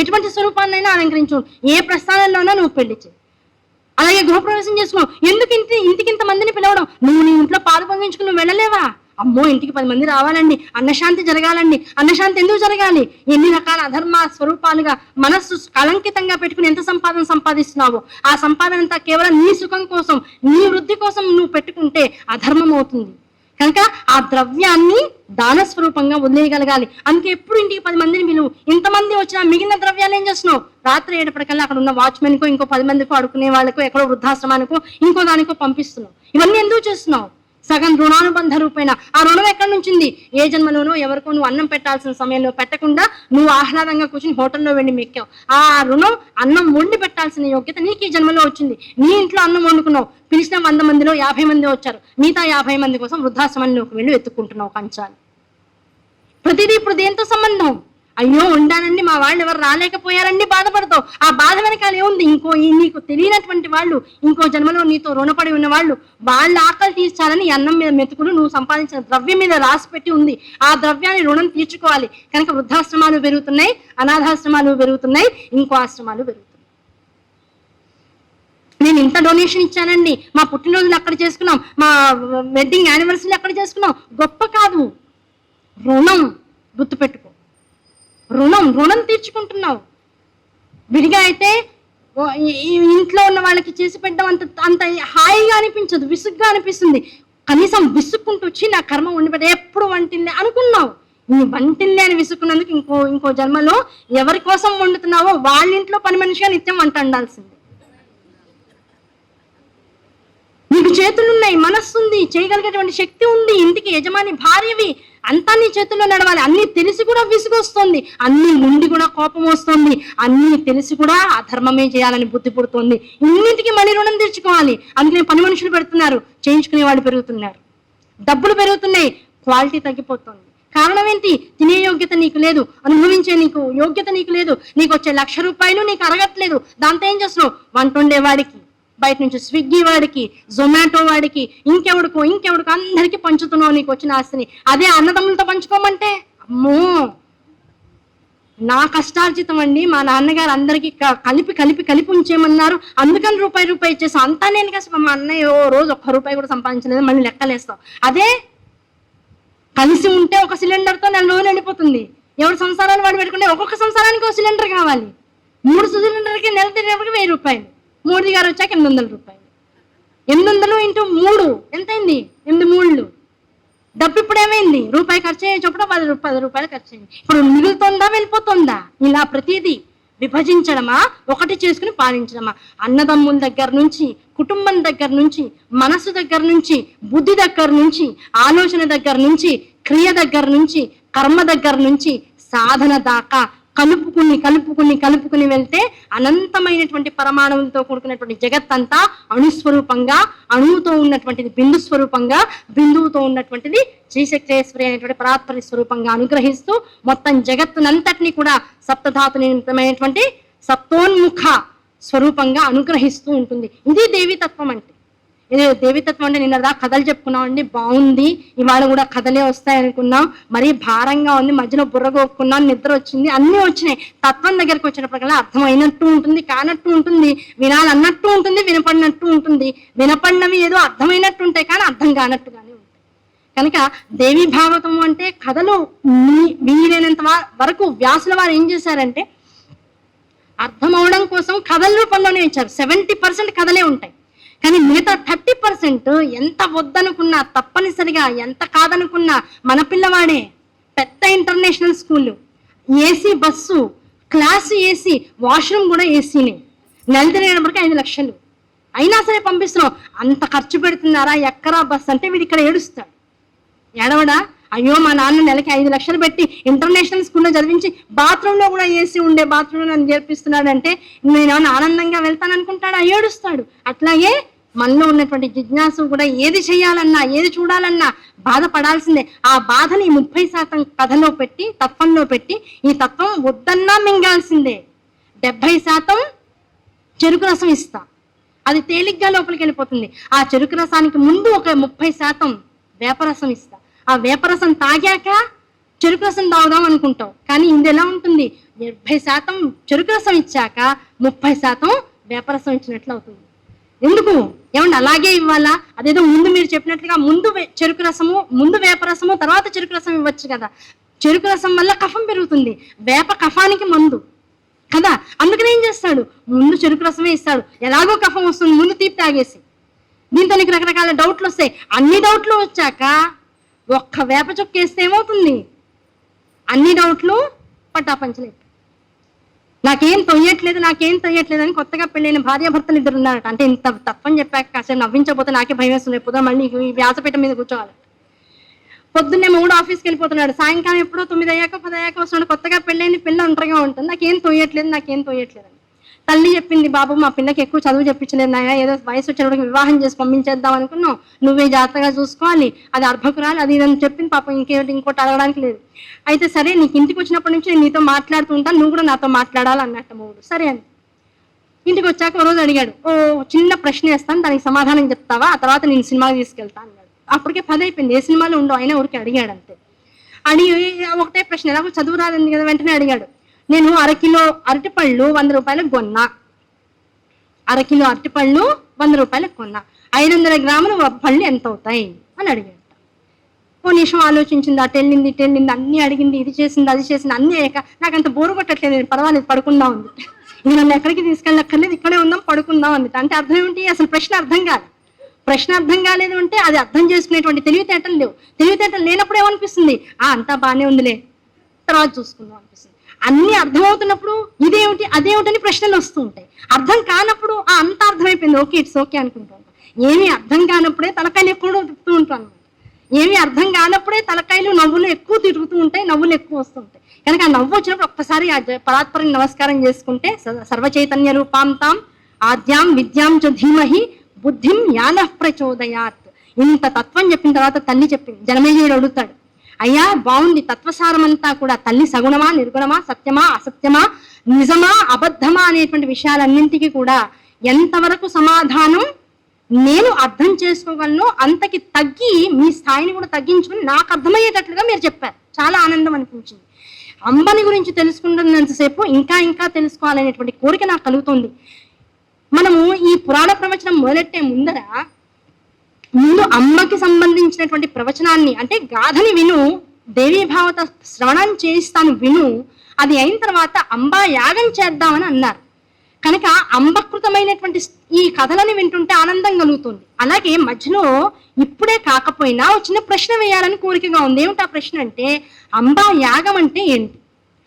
ఎటువంటి స్వరూపాన్నైనా అలంకరించు. ఏ ప్రస్థానంలోనో నువ్వు పెళ్ళి చేయి. అలాగే గృహప్రవేశం చేసుకో. ఎందుకు ఇంటి ఇంటికి ఇంత మందిని పిలవడం? నువ్వు నీ ఇంట్లో పాలు పొంగించుకుని నువ్వు వెళ్ళలేవా? అమ్మో ఇంటికి పది మంది రావాలండి. అన్నశాంతి జరగాలండి. అన్నశాంతి ఎందుకు జరగాలి? ఎన్ని రకాల అధర్మ స్వరూపాలుగా మనస్సు కళంకితంగా పెట్టుకుని ఎంత సంపాదన సంపాదిస్తున్నావో ఆ సంపాదన అంతా కేవలం నీ సుఖం కోసం నీ వృద్ధి కోసం నువ్వు పెట్టుకుంటే అధర్మం అవుతుంది కనుక ఆ ద్రవ్యాన్ని దాన స్వరూపంగా వదిలేయగలగాలి. అందుకే ఎప్పుడు ఇంటికి పది మందిని పిలువు. ఇంతమంది వచ్చినా మిగిలిన ద్రవ్యాలు ఏం చేస్తున్నావు? రాత్రి ఏడపటికల్లా అక్కడ ఉన్న వాచ్మెన్కో ఇంకో పది మందికో అడుకునే వాళ్ళకో ఎక్కడో వృద్ధాశ్రమానికో ఇంకో దానికో పంపిస్తున్నావు. ఇవన్నీ ఎందుకు చేస్తున్నావు? సగం రుణానుబంధ రూపేణ. ఆ రుణం ఎక్కడి నుంచింది? ఏ జన్మలోనో ఎవరికో నువ్వు అన్నం పెట్టాల్సిన సమయంలో పెట్టకుండా నువ్వు ఆహ్లాదంగా కూర్చుని హోటల్లో వెళ్ళి మెక్కావు. ఆ రుణం అన్నం వండి పెట్టాల్సిన యోగ్యత నీకు ఈ జన్మలో వచ్చింది. నీ ఇంట్లో అన్నం వండుకున్నావు. పిలిచిన వంద మందిలో యాభై మంది వచ్చారు. మిగతా యాభై మంది కోసం వృద్ధాశ్రమంలోకి వెళ్ళి ఎత్తుకుంటున్నావు కంచాలు. ప్రతిదీ ఇప్పుడు దేంతో సంబంధం? అయ్యో ఉండానండి మా వాళ్ళు ఎవరు రాలేకపోయారండి బాధపడతావు. ఆ బాధ వెనకాల ఏముంది? ఇంకో ఈ నీకు తెలియనటువంటి వాళ్ళు ఇంకో జన్మలో నీతో రుణపడి ఉన్న వాళ్ళు వాళ్ళ ఆకలి తీర్చాలని అన్నం మీద మెతుకులు నువ్వు సంపాదించిన ద్రవ్యం మీద రాసి పెట్టి ఉంది. ఆ ద్రవ్యాన్ని రుణం తీర్చుకోవాలి. కనుక వృద్ధాశ్రమాలు పెరుగుతున్నాయి అనాథాశ్రమాలు పెరుగుతున్నాయి ఇంకో ఆశ్రమాలు పెరుగుతున్నాయి. నేను ఇంత డొనేషన్ ఇచ్చానండి. మా పుట్టినరోజులు అక్కడ చేసుకున్నాం. మా వెడ్డింగ్ యానివర్సరీలు అక్కడ చేసుకున్నాం. గొప్ప కాదు. రుణం గుర్తుపెట్టుకో. రుణం రుణం తీర్చుకుంటున్నావు. విడిగా అయితే ఇంట్లో ఉన్న వాళ్ళకి చేసి పెట్టడం అంత అంత హాయిగా అనిపించదు విసుగ్గా అనిపిస్తుంది. కనీసం విసుక్కుంటూ వచ్చి నా కర్మ ఉండిపెట్ట ఎప్పుడు వంటిల్లే అనుకున్నావు. నీ వంటిల్లే అని విసుక్కున్నందుకు ఇంకో ఇంకో జన్మలో ఎవరి కోసం వండుతున్నావో వాళ్ళ ఇంట్లో పని మనిషిగా నిత్యం వంట ఉండాల్సింది నీకు చేతులున్నాయి మనస్సుంది చేయగలిగేటువంటి శక్తి ఉంది ఇంటికి యజమాని భార్యవి. అంతా నీ చేతుల్లో నడవాలి. అన్ని తెలిసి కూడా విసుగొస్తుంది. అన్ని ఉండి కూడా కోపం వస్తుంది. అన్ని తెలిసి కూడా అధర్మమే చేయాలని బుద్ధి పుడుతుంది. ఇన్నింటికి మళ్ళీ రుణం తీర్చుకోవాలి. అందుకనే పని మనుషులు పెడుతున్నారు. చేయించుకునే వాళ్ళు పెరుగుతున్నారు. డబ్బులు పెరుగుతున్నాయి. క్వాలిటీ తగ్గిపోతుంది. కారణం ఏంటి? తినే యోగ్యత నీకు లేదు. అనుభవించే నీకు యోగ్యత నీకు లేదు. నీకు వచ్చే లక్ష రూపాయలు నీకు అరగట్లేదు. దాంతో ఏం చేస్తున్నావు? వంట ఉండేవాడికి బయట నుంచి స్విగ్గీ వాడికి జొమాటో వాడికి ఇంకెవడికో ఇంకెవడికో అందరికీ పంచుతున్నావు నీకు వచ్చిన ఆస్తిని. అదే అన్నదమ్ములతో పంచుకోమంటే? అమ్మో! నా కష్టార్జితం అండి. మా నాన్నగారు అందరికీ క- కలిపి కలిపి కలిపి ఉంచేయమన్నారు. అందుకని రూపాయి రూపాయి ఇచ్చేసాం అంతా నేను కదా మా అన్నయ్య ఓ రోజు ఒక్క రూపాయి కూడా సంపాదించలేదు. మళ్ళీ లెక్కలేస్తాం అదే? కలిసి ఉంటే ఒక సిలిండర్తో నెల రోజులు వెళ్ళిపోతుంది ఎవరి సంసారాలు వాడు పెట్టుకుంటే ఒక్కొక్క సంసారానికి ఒక సిలిండర్ కావాలి. మూడు సిలిండర్కి నెల తిరిగేప్పటికి వెయ్యి రూపాయలు. మోడీ గారు వచ్చాక ఎనిమిది వందల రూపాయలు. ఎనిమిది వందలు ఇంటూ మూడు ఎంతైంది? ఎనిమిది మూడు డబ్బు ఇప్పుడు ఏమైంది? రూపాయి ఖర్చు అయ్యే పది రూపాయలు పది రూపాయలు ఖర్చు అయింది ఇప్పుడు మిగులుతుందా వెళ్ళిపోతుందా? ఇలా ప్రతిదీ విభజించడమా? ఒకటి చేసుకుని పాలించడమా? అన్నదమ్ముల దగ్గర నుంచి కుటుంబం దగ్గర నుంచి మనసు దగ్గర నుంచి బుద్ధి దగ్గర నుంచి ఆలోచన దగ్గర నుంచి క్రియ దగ్గర నుంచి కర్మ దగ్గర నుంచి సాధన దాకా కలుపుకుని కలుపుకుని కలుపుకుని వెళ్తే అనంతమైనటువంటి పరమాణువులతో కూడుకున్నటువంటి జగత్ అంతా అణుస్వరూపంగా అణువుతో ఉన్నటువంటిది బిందు స్వరూపంగా బిందువుతో ఉన్నటువంటిది శ్రీశక్తేశ్వరి అనేటువంటి పరాత్పరి స్వరూపంగా అనుగ్రహిస్తూ మొత్తం జగత్తునంతటిని కూడా సప్తధాతు నిమిత్తమైనటువంటి సప్తోన్ముఖ స్వరూపంగా అనుగ్రహిస్తూ ఉంటుంది. ఇది దేవీతత్వం అంటే. దేవితత్వం అంటే నిన్న దా కథలు చెప్పుకున్నాం అండి బాగుంది. ఇవాళ కూడా కథలే వస్తాయి అనుకున్నాం. మరీ భారంగా ఉంది మధ్యలో బుర్రగొక్కున్నాం నిద్ర వచ్చింది అన్నీ వచ్చినాయి. తత్వం దగ్గరికి వచ్చినప్పటికల్లా అర్థమైనట్టు ఉంటుంది కానట్టు ఉంటుంది వినాలన్నట్టు ఉంటుంది వినపడినట్టు ఉంటుంది. వినపడినవి ఏదో అర్థమైనట్టు ఉంటాయి కానీ అర్థం కానట్టుగానే ఉంటాయి. కనుక దేవి భాగవతం అంటే కథలు మీ- వీలైనంత వరకు వ్యాసుల వారు ఏం చేశారంటే అర్థం అవడం కోసం కథల రూపంలోనే ఇచ్చారు. సెవెంటీ పర్సెంట్ కథలే ఉంటాయి. కానీ మిగతా థర్టీ పర్సెంట్ ఎంత వద్దనుకున్నా తప్పనిసరిగా ఎంత కాదనుకున్నా మన పిల్లవాడే. పెద్ద international school AC bus class AC washroom కూడా ఏసీనే నెల తిరిగినప్పటికీ ఐదు లక్షలు. అయినా సరే పంపిస్తున్నాం అంత ఖర్చు పెడుతున్నారా? ఎక్కరా బస్ అంటే వీడు ఇక్కడ ఏడుస్తాడు. ఏడవడా? అయ్యో మా నాన్న నెలకి ఐదు లక్షలు పెట్టి ఇంటర్నేషనల్ స్కూల్లో చదివించి బాత్రూంలో కూడా ఏసీ ఉండే బాత్రూంలో నన్ను చేర్పిస్తున్నాడంటే నేను ఆనందంగా వెళ్తాను అనుకుంటాడా ఏడుస్తాడు. అట్లాగే మనలో ఉన్నటువంటి జిజ్ఞాసు కూడా ఏది చేయాలన్నా ఏది చూడాలన్నా బాధపడాల్సిందే. ఆ బాధని ముప్పై శాతం కథలో పెట్టి తత్వంలో పెట్టి ఈ తత్వం వద్దన్నా మింగాల్సిందే. డెబ్బై శాతం చెరుకు రసం ఇస్తా. అది తేలిగ్గా లోపలికి వెళ్ళిపోతుంది. ఆ చెరుకు రసానికి ముందు ఒక ముప్పై శాతం వేపరసం ఇస్తా. ఆ వేపరసం తాగాక చెరుకు రసం తాగుదాం అనుకుంటాం. కానీ ఇది ఎలా ఉంటుంది? డెబ్బై శాతం చెరుకు రసం ఇచ్చాక ముప్పై శాతం వేపరసం ఇచ్చినట్లు అవుతుంది. ఎందుకు? ఏమండి అలాగే ఇవ్వాలా? అదేదో ముందు మీరు చెప్పినట్లుగా ముందు చెరుకు రసము ముందు వేప రసము తర్వాత చెరుకు రసం ఇవ్వచ్చు కదా. చెరుకు రసం వల్ల కఫం పెరుగుతుంది. వేప కఫానికి మందు. కదా? అందుకని ఏం చేస్తాడు? ముందు చెరుకు రసమే ఇస్తాడు. ఎలాగో కఫం వస్తుంది ముందు తీపి తాగేసి. దీంతో నీకు రకరకాల డౌట్లు వస్తాయి. అన్ని డౌట్లు వచ్చాక ఒక్క వేప చొక్క వేస్తే ఏమవుతుంది? అన్ని డౌట్లు పట్టాపంచలేదు నాకేం తొయ్యట్లేదు నాకేం తొయ్యట్లేదు అని కొత్తగా పెళ్ళైన భార్యాభర్తలు ఇద్దరు ఉన్నారట అంటే ఇంత తత్వం చెప్పాక కాసేపు నవ్వించకపోతే నాకే భయం వేస్తుంది. పొద్దున మళ్ళీ ఈ వ్యాసపీఠం మీద కూర్చోవాలి. పొద్దున్నే మూడు ఆఫీస్కి వెళ్ళిపోతున్నాడు. సాయంకాలం ఎప్పుడో తొమ్మిది అయ్యాక పది అయ్యాక వస్తున్నాడు. కొత్తగా పెళ్ళైన పిల్ల ఒంటరిగా ఉంటుంది. నాకేం తోయట్లేదు నాకేం తోయట్లేదు తల్లి చెప్పింది బాబు మా పిల్లకి ఎక్కువ చదువు చెప్పించలేదు నాయన ఏదో వయసు వచ్చినప్పుడు వివాహం చేసి పంపించేద్దాం అనుకున్నాం నువ్వే జాగ్రత్తగా చూసుకోవాలి. అది అర్భకురాలు అది ఇదని చెప్పింది పాపం ఇంకేమిటి ఇంకోటి అడగడానికి లేదు. అయితే సరే నీకు ఇంటికి వచ్చినప్పటి నుంచి నేను నీతో మాట్లాడుతూ ఉంటాను నువ్వు కూడా నాతో మాట్లాడాలి అన్నట్టు మూడు సరే అని. ఇంటికి వచ్చాక ఒక రోజు అడిగాడు ఓ చిన్న ప్రశ్న వేస్తాను దానికి సమాధానం చెప్తావా? ఆ తర్వాత నేను సినిమాకి తీసుకెళ్తా అన్నాడు. అప్పటికే పది అయిపోయింది ఏ సినిమాలో ఉండవు అయినా ఊరికి అడిగాడు అంతే. అడిగి ఒకటే ప్రశ్న ఎలాగో చదువు రాదండి కదా వెంటనే అడిగాడు. నేను అరకిలో అరటిపళ్ళు వంద రూపాయలకు కొన్నా. అరకిలో అరటిపళ్ళు వంద రూపాయలకు కొన్నా. ఐదు వందల గ్రాములు పళ్ళు ఎంత అవుతాయి అని అడిగాడు. ఓ నిమిషం ఆలోచించింది అటు వెళ్ళింది ఇటు వెళ్ళింది అన్నీ అడిగింది ఇది చేసింది అది చేసింది అన్ని అయ్యాక నాకు అంత బోరు కొట్టట్లేదు నేను పర్వాలేదు పడుకుందాం ఉంది నేను నన్ను ఎక్కడికి తీసుకెళ్ళక్కర్లేదు ఇక్కడే ఉందాం పడుకుందాం అంది. అంటే అర్థం ఏమిటి అసలు ప్రశ్న అర్థం కాదు. ప్రశ్న అర్థం కాలేదు అంటే అది అర్థం చేసుకునేటువంటి తెలివితేటలు లేవు. తెలివితేటలు లేనప్పుడు ఏమనిపిస్తుంది? ఆ అంతా బాగానే ఉందిలే. తర్వాత చూసుకుందాం అనిపిస్తుంది. అన్నీ అర్థమవుతున్నప్పుడు ఇదేమిటి అదేమిటని ప్రశ్నలు వస్తూ ఉంటాయి అర్థం కానప్పుడు ఆ అంత అర్థమైపోయింది. ఓకే ఇట్స్ ఓకే అనుకుంటూ. ఉంటాం ఏమీ అర్థం కానప్పుడే తలకాయలు ఎక్కువ తిప్పుతూ ఉంటాను ఏమీ అర్థం కానప్పుడే తలకాయలు నవ్వులు ఎక్కువ తిరుగుతూ ఉంటాయి నవ్వులు ఎక్కువ వస్తూ ఉంటాయి. కనుక ఆ నవ్వు వచ్చినప్పుడు ఒక్కసారి ఆ జ- పరాత్పరిని నమస్కారం చేసుకుంటే సర్వచైతన్య రూపాంతాం ఆద్యాం విద్యాం చ ధీమహి బుద్ధిం యాన ప్రచోదయాత్. ఇంత తత్వం చెప్పిన తర్వాత తల్లి చెప్పింది జనమేజయుడు అడుగుతాడు అయ్యా బాగుంది తత్వసారమంతా కూడా తల్లి సగుణమా నిర్గుణమా సత్యమా అసత్యమా నిజమా అబద్ధమా అనేటువంటి విషయాలన్నింటికి కూడా ఎంతవరకు సమాధానం నేను అర్థం చేసుకోగలను అంతకి తగ్గి మీ స్థాయిని కూడా తగ్గించుకుని నాకు అర్థమయ్యేటట్లుగా మీరు చెప్పారు. చాలా ఆనందం అనిపించింది. అంబని గురించి తెలుసుకుంటున్నంతసేపు ఇంకా ఇంకా తెలుసుకోవాలనేటువంటి కోరిక నాకు కలుగుతుంది. మనము ఈ పురాణ ప్రవచనం మొదలెట్టే ముందర ముందు అమ్మకి సంబంధించినటువంటి ప్రవచనాన్ని అంటే గాథని విను దేవీభావత శ్రవణం చేయిస్తాను విను అది అయిన తర్వాత అంబా యాగం చేద్దామని అన్నారు. కనుక అంబకృతమైనటువంటి ఈ కథలని వింటుంటే ఆనందం కలుగుతుంది. అలాగే మధ్యలో ఇప్పుడే కాకపోయినా ఒక చిన్న ప్రశ్న వేయాలని కోరికగా ఉంది. ఏమిటి ఆ ప్రశ్న అంటే అంబా యాగం అంటే ఏంటి?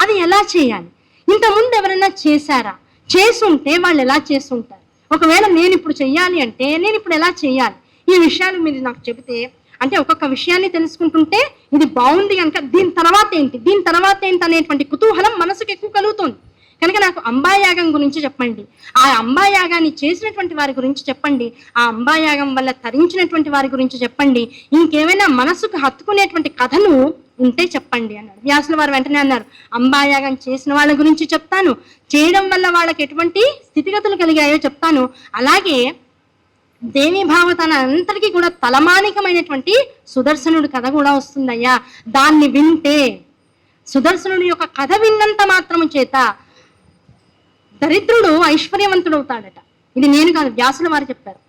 అది ఎలా చేయాలి? ఇంతకుముందు ఎవరైనా చేశారా? చేసుంటే వాళ్ళు ఎలా చేస్తుంటారు? ఒకవేళ నేను ఇప్పుడు చెయ్యాలి అంటే నేను ఇప్పుడు ఎలా చేయాలి? ఈ విషయాలు మీరు నాకు చెబితే అంటే ఒక్కొక్క విషయాన్ని తెలుసుకుంటుంటే ఇది బాగుంది కనుక దీని తర్వాత ఏంటి? దీని తర్వాత ఏంటి అనేటువంటి కుతూహలం మనసుకు ఎక్కువ కలుగుతుంది. కనుక నాకు అంబాయాగం గురించి చెప్పండి. ఆ అంబాయాగాన్ని చేసినటువంటి వారి గురించి చెప్పండి. ఆ అంబాయాగం వల్ల తరించినటువంటి వారి గురించి చెప్పండి. ఇంకేమైనా మనసుకు హత్తుకునేటువంటి కథలు ఉంటే చెప్పండి అన్నారు. వ్యాసుల వారు వెంటనే అన్నారు అంబాయాగం చేసిన వాళ్ళ గురించి చెప్తాను. చేయడం వల్ల వాళ్ళకి ఎటువంటి స్థితిగతులు కలిగాయో చెప్తాను. అలాగే దేవి భావతన అంతటికీ కూడా తలమానికమైనటువంటి సుదర్శనుడి కథ కూడా వస్తుందయ్యా. దాన్ని వింటే సుదర్శనుడి యొక్క కథ విన్నంత మాత్రము చేత దరిద్రుడు ఐశ్వర్యవంతుడు అవుతాడట ఇది నేను కాదు వ్యాసుల వారు చెప్పారు.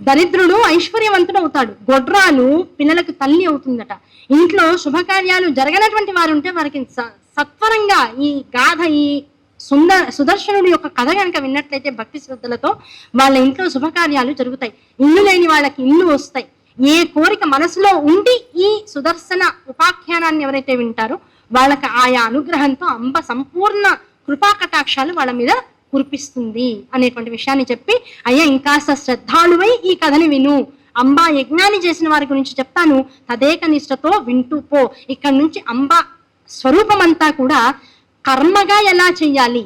దరిద్రుడు ఐశ్వర్యవంతుడు అవుతాడు గొడ్రాలు పిల్లలకు తల్లి అవుతుందట. ఇంట్లో శుభకార్యాలు జరగనటువంటి వారు ఉంటే వారికి స- సత్వరంగా ఈ గాథ ఈ సుందర సుదర్శనుడి యొక్క కథ కనుక విన్నట్లయితే భక్తి శ్రద్ధలతో వాళ్ళ ఇంట్లో శుభకార్యాలు జరుగుతాయి. ఇల్లు లేని వాళ్ళకి ఇల్లు వస్తాయి. ఏ కోరిక మనసులో ఉండి ఈ సుదర్శన ఉపాఖ్యానాన్ని ఎవరైతే వింటారో వాళ్ళకి ఆయా అనుగ్రహంతో అంబ సంపూర్ణ కృపా కటాక్షాలు వాళ్ళ మీద కురిపిస్తుంది అనేటువంటి విషయాన్ని చెప్పి అయ్యా ఇంకాస్త శ్రద్ధాలువై ఈ కథని విను. అంబా యజ్ఞాన్ని చేసిన వారి గురించి చెప్తాను. తదేక నిష్టతో వింటూ పో. ఇక్కడ నుంచి అంబ స్వరూపమంతా కూడా కర్మగా ఎలా చేయాలి?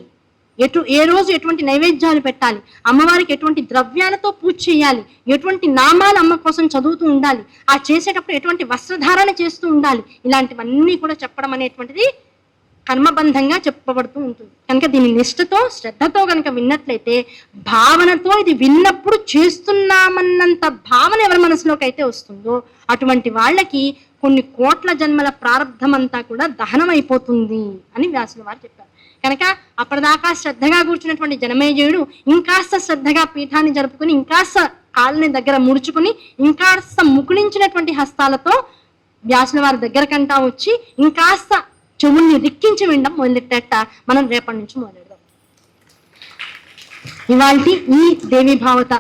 ఎటు ఏ రోజు ఎటువంటి నైవేద్యాలు పెట్టాలి? అమ్మవారికి ఎటువంటి ద్రవ్యాలతో పూజ చేయాలి? ఎటువంటి నామాలు అమ్మ కోసం చదువుతూ ఉండాలి? ఆ చేసేటప్పుడు ఎటువంటి వస్త్రధారణ చేస్తూ ఉండాలి? ఇలాంటివన్నీ కూడా చెప్పడం అనేటువంటిది కర్మబంధంగా చెప్పబడుతూ ఉంటుంది. కనుక దీని నిష్ఠతో శ్రద్ధతో కనుక విన్నట్లయితే భావనతో ఇది విన్నప్పుడు చేస్తున్నామన్నంత భావన ఎవరి మనసులోకి అయితే వస్తుందో అటువంటి వాళ్ళకి కొన్ని కోట్ల జన్మల ప్రారంధమంతా కూడా దహనం అయిపోతుంది అని వ్యాసుల వారు చెప్పారు. కనుక అప్పటిదాకా శ్రద్ధగా కూర్చున్నటువంటి జనమేజయుడు ఇంకాస్త శ్రద్ధగా పీఠాన్ని జరుపుకుని ఇంకాస్త కాళ్ళని దగ్గర ముడుచుకుని ఇంకాస్త ముకుళించినటువంటి హస్తాలతో వ్యాసుల వారి దగ్గరకంటా వచ్చి ఇంకాస్త చెవుల్ని రిక్కించి వినడం మొదలెట్టేట మనం రేపటి నుంచి మొదలెడదాం. ఇవాళ ఈ దేవి భావత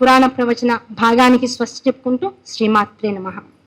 పురాణ ప్రవచన భాగానికి స్వస్తి చెప్పుకుంటూ శ్రీమాత్రే నమః.